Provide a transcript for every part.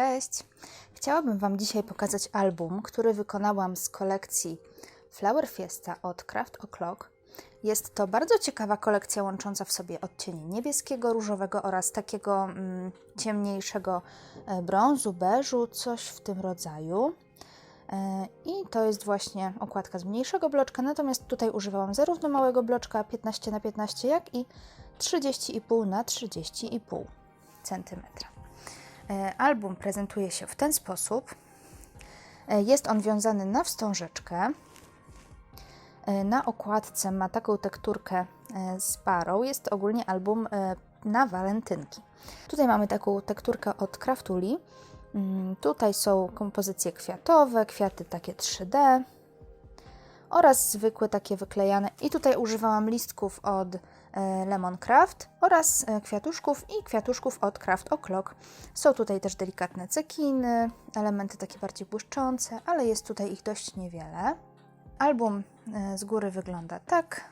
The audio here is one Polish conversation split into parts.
Cześć! Chciałabym Wam dzisiaj pokazać album, który wykonałam z kolekcji Flower Fiesta od Craft O'Clock. Jest to bardzo ciekawa kolekcja łącząca w sobie odcienie niebieskiego, różowego oraz takiego mm, ciemniejszego e, brązu, beżu, coś w tym rodzaju. E, I to jest właśnie okładka z mniejszego bloczka, natomiast tutaj używałam zarówno małego bloczka 15 na 15 jak i 30,5 na 30,5 cm. E, Album prezentuje się w ten sposób. E, Jest on wiązany na wstążeczkę. E, Na okładce ma taką tekturkę z parą. Jest to ogólnie album na walentynki. Tutaj mamy taką tekturkę od Craftuli. Mm, Tutaj są kompozycje kwiatowe, kwiaty takie 3D oraz zwykłe takie wyklejane. I tutaj używałam listków od Lemon Craft oraz e, kwiatuszków i kwiatuszków od Craft O'Clock. Są tutaj też delikatne cekiny, elementy takie bardziej błyszczące, ale jest tutaj ich dość niewiele. Album e, z góry wygląda tak.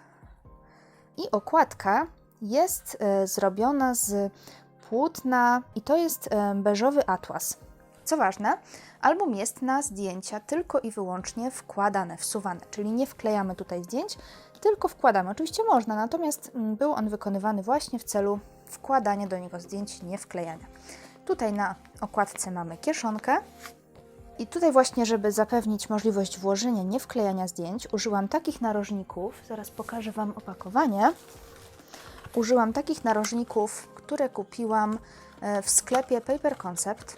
I okładka jest e, zrobiona z płótna i to jest e, beżowy atlas. Co ważne, album jest na zdjęcia tylko i wyłącznie wkładane, wsuwane, czyli nie wklejamy tutaj zdjęć, tylko wkładamy. Oczywiście można, natomiast mm, był on wykonywany właśnie w celu wkładania do niego zdjęć, nie wklejania. Tutaj na okładce mamy kieszonkę, i tutaj właśnie, żeby zapewnić możliwość włożenia, nie wklejania zdjęć, użyłam takich narożników. Zaraz pokażę Wam opakowanie. Użyłam takich narożników, które kupiłam e, w sklepie Paper Concept.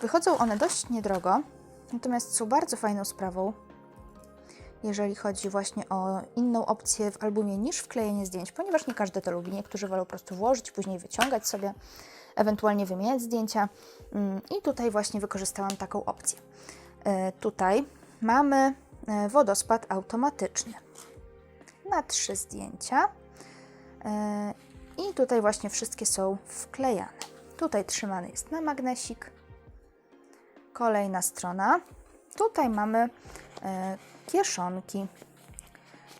Wychodzą one dość niedrogo, natomiast są bardzo fajną sprawą, jeżeli chodzi właśnie o inną opcję w albumie niż wklejenie zdjęć, ponieważ nie każdy to lubi. Niektórzy wolą po prostu włożyć, później wyciągać sobie, ewentualnie wymieniać zdjęcia. Mm, I tutaj właśnie wykorzystałam taką opcję. E, Tutaj mamy e, wodospad automatyczny na trzy zdjęcia. E, I tutaj właśnie wszystkie są wklejane. Tutaj trzymany jest na magnesik. Kolejna strona. Tutaj mamy kieszonki,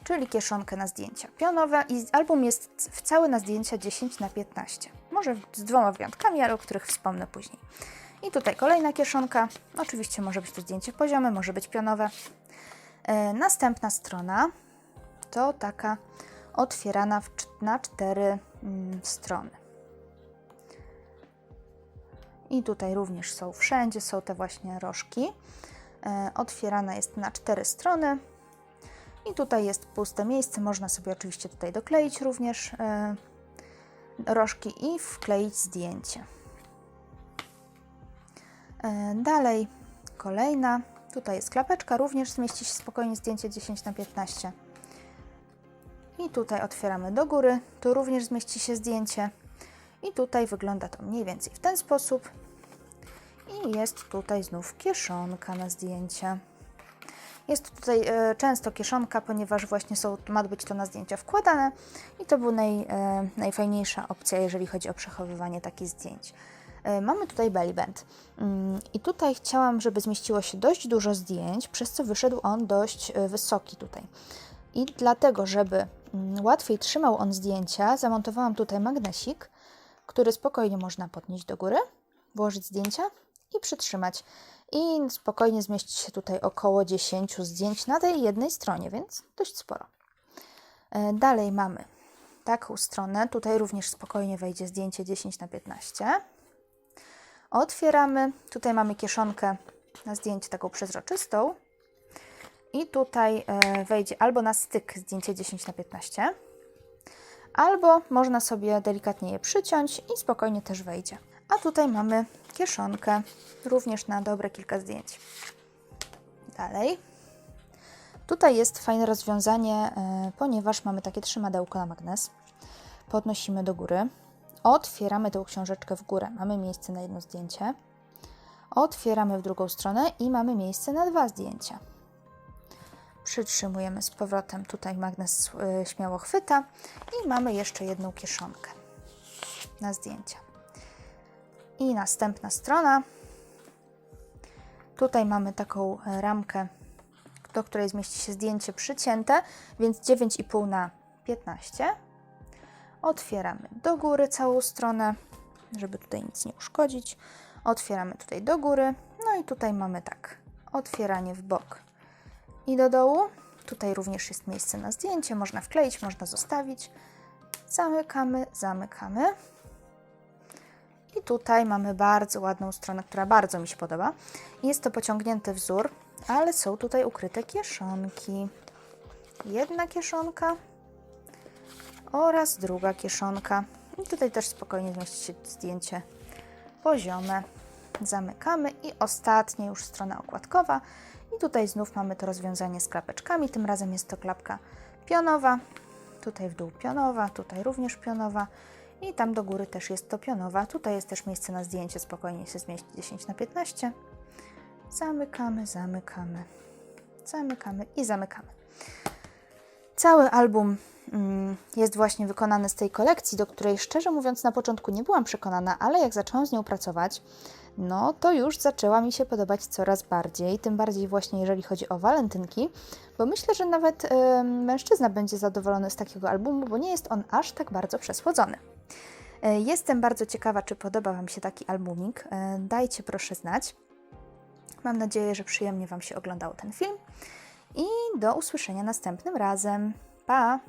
czyli kieszonkę na zdjęcia pionowe i album jest w cały na zdjęcia 10 na 15. Może z dwoma wyjątkami, ale o których wspomnę później. I tutaj kolejna kieszonka. Oczywiście może być to zdjęcie poziome, może być pionowe. E, następna strona to taka otwierana na cztery mm, strony. I tutaj również są wszędzie, są te właśnie rożki. E, otwierana jest na cztery strony. I tutaj jest puste miejsce. Można sobie oczywiście tutaj dokleić również e, rożki i wkleić zdjęcie. E, dalej kolejna. Tutaj jest klapeczka, również zmieści się spokojnie zdjęcie 10 na 15. I tutaj otwieramy do góry, tu również zmieści się zdjęcie. I tutaj wygląda to mniej więcej w ten sposób. I jest tutaj znów kieszonka na zdjęcie. Jest tutaj e, często kieszonka, ponieważ właśnie są, ma być to na zdjęcia wkładane i to była naj, e, najfajniejsza opcja, jeżeli chodzi o przechowywanie takich zdjęć. E, mamy tutaj belly band Mm, i tutaj chciałam, żeby zmieściło się dość dużo zdjęć, przez co wyszedł on dość e, wysoki tutaj. I dlatego, żeby mm, łatwiej trzymał on zdjęcia, zamontowałam tutaj magnesik, który spokojnie można podnieść do góry, włożyć zdjęcia i przytrzymać. I spokojnie zmieści się tutaj około 10 zdjęć na tej jednej stronie, więc dość sporo. E, Dalej mamy taką stronę. Tutaj również spokojnie wejdzie zdjęcie 10 na 15. Otwieramy. Tutaj mamy kieszonkę na zdjęcie taką przezroczystą. I tutaj e, wejdzie albo na styk zdjęcie 10 na 15, albo można sobie delikatnie je przyciąć i spokojnie też wejdzie. A tutaj mamy kieszonkę, również na dobre kilka zdjęć. Dalej. Tutaj jest fajne rozwiązanie, e, ponieważ mamy takie trzymadełko na magnes. Podnosimy do góry, otwieramy tę książeczkę w górę, mamy miejsce na jedno zdjęcie. Otwieramy w drugą stronę i mamy miejsce na dwa zdjęcia przytrzymujemy z powrotem. Tutaj magnes y, śmiało chwyta i mamy jeszcze jedną kieszonkę na zdjęcia. I następna strona. Tutaj mamy taką e, ramkę, do której zmieści się zdjęcie przycięte, więc 9,5 na 15. Otwieramy do góry całą stronę, żeby tutaj nic nie uszkodzić. Otwieramy tutaj do góry, no i tutaj mamy tak, otwieranie w bok i do dołu. Tutaj również jest miejsce na zdjęcie, można wkleić, można zostawić. Zamykamy, zamykamy. Tutaj mamy bardzo ładną stronę, która bardzo mi się podoba. Jest to pociągnięty wzór, ale są tutaj ukryte kieszonki. Jedna kieszonka oraz druga kieszonka. I tutaj też spokojnie zmieści się zdjęcie poziome. Zamykamy i ostatnia już strona okładkowa. I tutaj znów mamy to rozwiązanie z klapeczkami. Tym razem jest to klapka pionowa. Tutaj w dół pionowa, tutaj również pionowa. I tam do góry też jest to pionowa. Tutaj jest też miejsce na zdjęcie, spokojnie się zmieści 10 na 15. Zamykamy, zamykamy, zamykamy i zamykamy. Cały album mm, jest właśnie wykonany z tej kolekcji, do której szczerze mówiąc na początku nie byłam przekonana, ale jak zaczęłam z nią pracować, no to już zaczęła mi się podobać coraz bardziej, tym bardziej właśnie jeżeli chodzi o walentynki, bo myślę, że nawet mężczyzna będzie zadowolony z takiego albumu, bo nie jest on aż tak bardzo przesłodzony. E, Jestem bardzo ciekawa, czy podoba Wam się taki albumik. E, Dajcie proszę znać. Mam nadzieję, że przyjemnie Wam się oglądał ten film i do usłyszenia następnym razem. Pa!